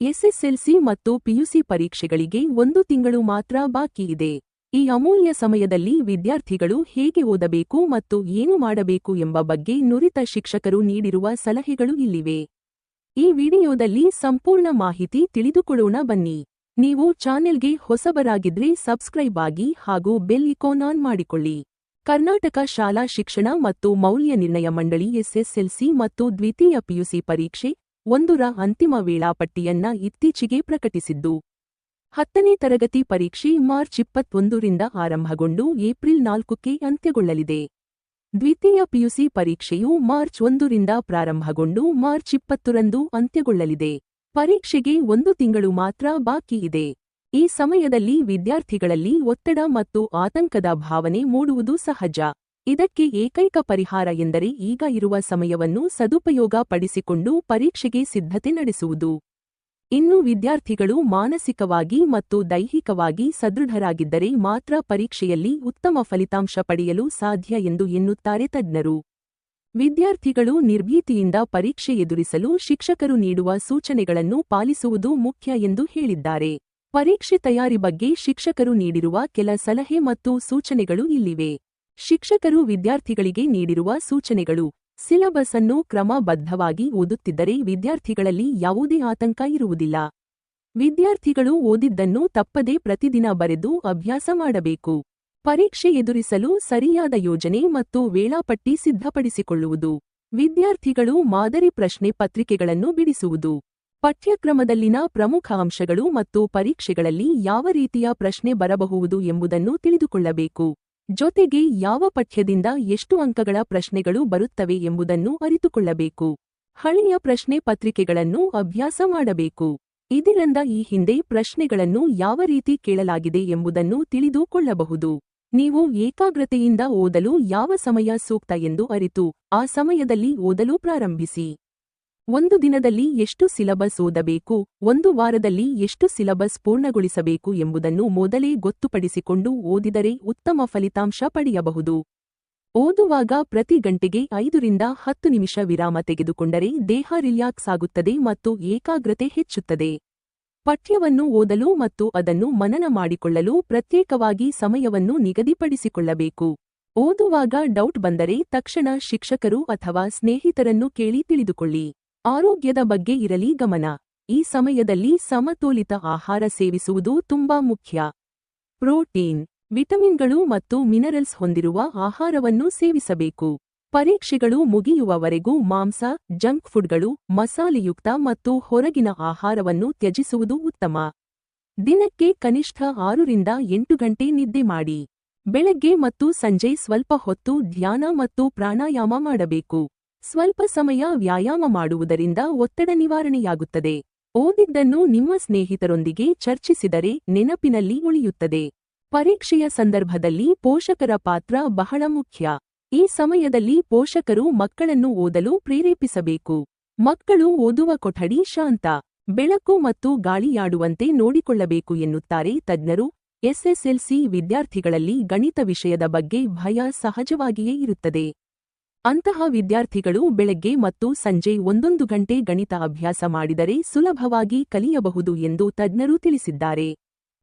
SSLC ಮತ್ತು PUC ಪರೀಕ್ಷೆಗಳಿಗೆ ಒಂದು ತಿಂಗಳು ಮಾತ್ರ ಬಾಕಿ ಇದೆ. ಈ ಅಮೂಲ್ಯ ಸಮಯದಲ್ಲಿ ವಿದ್ಯಾರ್ಥಿಗಳು ಹೇಗೆ ಓದಬೇಕು ಮತ್ತು ಏನು ಮಾಡಬೇಕು ಎಂಬ ಬಗ್ಗೆ ನುರಿತ ಶಿಕ್ಷಕರು ನೀಡಿರುವ ಸಲಹೆಗಳು ಇಲ್ಲಿವೆ. ಈ ವಿಡಿಯೋದಲ್ಲಿ ಸಂಪೂರ್ಣ ಮಾಹಿತಿ ತಿಳಿದುಕೊಳ್ಳೋಣ ಬನ್ನಿ. ನೀವು ಚಾನೆಲ್ಗೆ ಹೊಸಬರಾಗಿದ್ರೆ ಸಬ್ಸ್ಕ್ರೈಬ್ ಆಗಿ ಹಾಗೂ ಬೆಲ್ ಇಕೋನ್ ಆನ್ ಮಾಡಿಕೊಳ್ಳಿ. ಕರ್ನಾಟಕ ಶಾಲಾ ಶಿಕ್ಷಣ ಮತ್ತು ಮೌಲ್ಯ ನಿರ್ಣಯ ಮಂಡಳಿ ಎಸ್ಎಸ್ಎಲ್ಸಿ ಮತ್ತು ದ್ವಿತೀಯ ಪಿಯುಸಿ ಪರೀಕ್ಷೆ ಒಂದರ ಅಂತಿಮ ವೇಳಾಪಟ್ಟಿಯನ್ನ ಇತ್ತೀಚೆಗೆ ಪ್ರಕಟಿಸಿದ್ದು. ಹತ್ತನೇ ತರಗತಿ ಪರೀಕ್ಷೆ ಮಾರ್ಚ್ ಇಪ್ಪತ್ತೊಂದರಿಂದ ಆರಂಭಗೊಂಡು ಏಪ್ರಿಲ್ ನಾಲ್ಕಕ್ಕೆ ಅಂತ್ಯಗೊಳ್ಳಲಿದೆ. ದ್ವಿತೀಯ ಪಿಯುಸಿ ಪರೀಕ್ಷೆಯು ಮಾರ್ಚ್ ಒಂದರಿಂದ ಪ್ರಾರಂಭಗೊಂಡು ಮಾರ್ಚ್ ಇಪ್ಪತ್ತರಂದು ಅಂತ್ಯಗೊಳ್ಳಲಿದೆ. ಪರೀಕ್ಷೆಗೆ ಒಂದು ತಿಂಗಳು ಮಾತ್ರ ಬಾಕಿ ಇದೆ. ಈ ಸಮಯದಲ್ಲಿ ವಿದ್ಯಾರ್ಥಿಗಳಲ್ಲಿ ಒತ್ತಡ ಮತ್ತು ಆತಂಕದ ಭಾವನೆ ಮೂಡುವುದು ಸಹಜ. ಇದಕ್ಕೆ ಏಕೈಕ ಪರಿಹಾರ ಎಂದರೆ ಈಗ ಇರುವ ಸಮಯವನ್ನು ಸದುಪಯೋಗ ಪಡಿಸಿಕೊಂಡು ಪರೀಕ್ಷೆಗೆ ಸಿದ್ಧತೆ ನಡೆಸುವುದು. ಇನ್ನು ವಿದ್ಯಾರ್ಥಿಗಳು ಮಾನಸಿಕವಾಗಿ ಮತ್ತು ದೈಹಿಕವಾಗಿ ಸದೃಢರಾಗಿದ್ದರೆ ಮಾತ್ರ ಪರೀಕ್ಷೆಯಲ್ಲಿ ಉತ್ತಮ ಫಲಿತಾಂಶ ಪಡೆಯಲು ಸಾಧ್ಯ ಎಂದು ಎನ್ನುತ್ತಾರೆ ತಜ್ಞರು. ವಿದ್ಯಾರ್ಥಿಗಳು ನಿರ್ಭೀತಿಯಿಂದ ಪರೀಕ್ಷೆ ಎದುರಿಸಲು ಶಿಕ್ಷಕರು ನೀಡುವ ಸೂಚನೆಗಳನ್ನು ಪಾಲಿಸುವುದು ಮುಖ್ಯ ಎಂದು ಹೇಳಿದ್ದಾರೆ. ಪರೀಕ್ಷೆ ತಯಾರಿ ಬಗ್ಗೆ ಶಿಕ್ಷಕರು ನೀಡಿರುವ ಕೆಲ ಸಲಹೆ ಮತ್ತು ಸೂಚನೆಗಳು ಇಲ್ಲಿವೆ. ಶಿಕ್ಷಕರು ವಿದ್ಯಾರ್ಥಿಗಳಿಗೆ ನೀಡಿರುವ ಸೂಚನೆಗಳು ಸಿಲಬಸ್ ಅನ್ನು ಕ್ರಮಬದ್ಧವಾಗಿ ಓದುತ್ತಿದ್ದರೆ ವಿದ್ಯಾರ್ಥಿಗಳಲ್ಲಿ ಯಾವುದೇ ಆತಂಕ ಇರುವುದಿಲ್ಲ. ವಿದ್ಯಾರ್ಥಿಗಳು ಓದಿದ್ದನ್ನು ತಪ್ಪದೇ ಪ್ರತಿದಿನ ಬರೆದು ಅಭ್ಯಾಸ ಮಾಡಬೇಕು. ಪರೀಕ್ಷೆ ಎದುರಿಸಲು ಸರಿಯಾದ ಯೋಜನೆ ಮತ್ತು ವೇಳಾಪಟ್ಟಿ ಸಿದ್ಧಪಡಿಸಿಕೊಳ್ಳುವುದು. ವಿದ್ಯಾರ್ಥಿಗಳು ಮಾದರಿ ಪ್ರಶ್ನೆ ಪತ್ರಿಕೆಗಳನ್ನು ಬಿಡಿಸುವುದು. ಪಠ್ಯಕ್ರಮದಲ್ಲಿನ ಪ್ರಮುಖ ಅಂಶಗಳು ಮತ್ತು ಪರೀಕ್ಷೆಗಳಲ್ಲಿ ಯಾವ ರೀತಿಯ ಪ್ರಶ್ನೆ ಬರಬಹುದು ಎಂಬುದನ್ನು ತಿಳಿದುಕೊಳ್ಳಬೇಕು. ಜೊತೆಗೆ ಯಾವ ಪಠ್ಯದಿಂದ ಎಷ್ಟು ಅಂಕಗಳ ಪ್ರಶ್ನೆಗಳು ಬರುತ್ತವೆ ಎಂಬುದನ್ನು ಅರಿತುಕೊಳ್ಳಬೇಕು. ಹಳೆಯ ಪ್ರಶ್ನೆ ಪತ್ರಿಕೆಗಳನ್ನು ಅಭ್ಯಾಸ ಮಾಡಬೇಕು. ಇದರಿಂದ ಈ ಹಿಂದೆ ಪ್ರಶ್ನೆಗಳನ್ನು ಯಾವ ರೀತಿ ಕೇಳಲಾಗಿದೆ ಎಂಬುದನ್ನು ತಿಳಿದುಕೊಳ್ಳಬಹುದು. ನೀವು ಏಕಾಗ್ರತೆಯಿಂದ ಓದಲು ಯಾವ ಸಮಯ ಸೂಕ್ತ ಎಂದು ಅರಿತು, ಆ ಸಮಯದಲ್ಲಿ ಓದಲು ಪ್ರಾರಂಭಿಸಿ. ಒಂದು ದಿನದಲ್ಲಿ ಎಷ್ಟು ಸಿಲಬಸ್ ಓದಬೇಕು, ಒಂದು ವಾರದಲ್ಲಿ ಎಷ್ಟು ಸಿಲಬಸ್ ಪೂರ್ಣಗೊಳಿಸಬೇಕು ಎಂಬುದನ್ನು ಮೊದಲೇ ಗೊತ್ತುಪಡಿಸಿಕೊಂಡು ಓದಿದರೆ ಉತ್ತಮ ಫಲಿತಾಂಶ ಪಡೆಯಬಹುದು. ಓದುವಾಗ ಪ್ರತಿ ಗಂಟೆಗೆ ಐದರಿಂದ ಹತ್ತು ನಿಮಿಷ ವಿರಾಮ ತೆಗೆದುಕೊಂಡರೆ ದೇಹ ರಿಲ್ಯಾಕ್ಸ್ ಆಗುತ್ತದೆ ಮತ್ತು ಏಕಾಗ್ರತೆ ಹೆಚ್ಚುತ್ತದೆ. ಪಠ್ಯವನ್ನು ಓದಲು ಮತ್ತು ಅದನ್ನು ಮನನ ಮಾಡಿಕೊಳ್ಳಲು ಪ್ರತ್ಯೇಕವಾಗಿ ಸಮಯವನ್ನು ನಿಗದಿಪಡಿಸಿಕೊಳ್ಳಬೇಕು. ಓದುವಾಗ ಡೌಟ್ ಬಂದರೆ ತಕ್ಷಣ ಶಿಕ್ಷಕರು ಅಥವಾ ಸ್ನೇಹಿತರನ್ನು ಕೇಳಿ ತಿಳಿದುಕೊಳ್ಳಿ. ಆರೋಗ್ಯದ ಬಗ್ಗೆ ಇರಲಿ ಗಮನ. ಈ ಸಮಯದಲ್ಲಿ ಸಮತೋಲಿತ ಆಹಾರ ಸೇವಿಸುವುದು ತುಂಬಾ ಮುಖ್ಯ. ಪ್ರೋಟೀನ್, ವಿಟಮಿನ್ಗಳು ಮತ್ತು ಮಿನರಲ್ಸ್ ಹೊಂದಿರುವ ಆಹಾರವನ್ನು ಸೇವಿಸಬೇಕು. ಪರೀಕ್ಷೆಗಳು ಮುಗಿಯುವವರೆಗೂ ಮಾಂಸ, ಜಂಕ್ ಫುಡ್ಗಳು, ಮಸಾಲೆಯುಕ್ತ ಮತ್ತು ಹೊರಗಿನ ಆಹಾರವನ್ನು ತ್ಯಜಿಸುವುದು ಉತ್ತಮ. ದಿನಕ್ಕೆ ಕನಿಷ್ಠ ಆರರಿಂದ ಎಂಟು ಗಂಟೆ ನಿದ್ದೆ ಮಾಡಿ. ಬೆಳಗ್ಗೆ ಮತ್ತು ಸಂಜೆ ಸ್ವಲ್ಪ ಹೊತ್ತು ಧ್ಯಾನ ಮತ್ತು ಪ್ರಾಣಾಯಾಮ ಮಾಡಬೇಕು. ಸ್ವಲ್ಪ ಸಮಯ ವ್ಯಾಯಾಮ ಮಾಡುವುದರಿಂದ ಒತ್ತಡ ನಿವಾರಣೆಯಾಗುತ್ತದೆ. ಓದಿದ್ದನ್ನು ನಿಮ್ಮ ಸ್ನೇಹಿತರೊಂದಿಗೆ ಚರ್ಚಿಸಿದರೆ ನೆನಪಿನಲ್ಲಿ ಉಳಿಯುತ್ತದೆ. ಪರೀಕ್ಷೆಯ ಸಂದರ್ಭದಲ್ಲಿ ಪೋಷಕರ ಪಾತ್ರ ಬಹಳ ಮುಖ್ಯ. ಈ ಸಮಯದಲ್ಲಿ ಪೋಷಕರು ಮಕ್ಕಳನ್ನು ಓದಲು ಪ್ರೇರೇಪಿಸಬೇಕು. ಮಕ್ಕಳು ಓದುವ ಕೊಠಡಿ ಶಾಂತ, ಬೆಳಕು ಮತ್ತು ಗಾಳಿಯಾಡುವಂತೆ ನೋಡಿಕೊಳ್ಳಬೇಕು ಎನ್ನುತ್ತಾರೆ ತಜ್ಞರು. ಎಸ್ಎಸ್ಎಲ್ಸಿ ವಿದ್ಯಾರ್ಥಿಗಳಲ್ಲಿ ಗಣಿತ ವಿಷಯದ ಬಗ್ಗೆ ಭಯ ಸಹಜವಾಗಿಯೇ ಇರುತ್ತದೆ. ಅಂತಹ ವಿದ್ಯಾರ್ಥಿಗಳು ಬೆಳಗ್ಗೆ ಮತ್ತು ಸಂಜೆ ಒಂದೊಂದು ಗಂಟೆ ಗಣಿತ ಅಭ್ಯಾಸ ಮಾಡಿದರೆ ಸುಲಭವಾಗಿ ಕಲಿಯಬಹುದು ಎಂದು ತಜ್ಞರು ತಿಳಿಸಿದ್ದಾರೆ.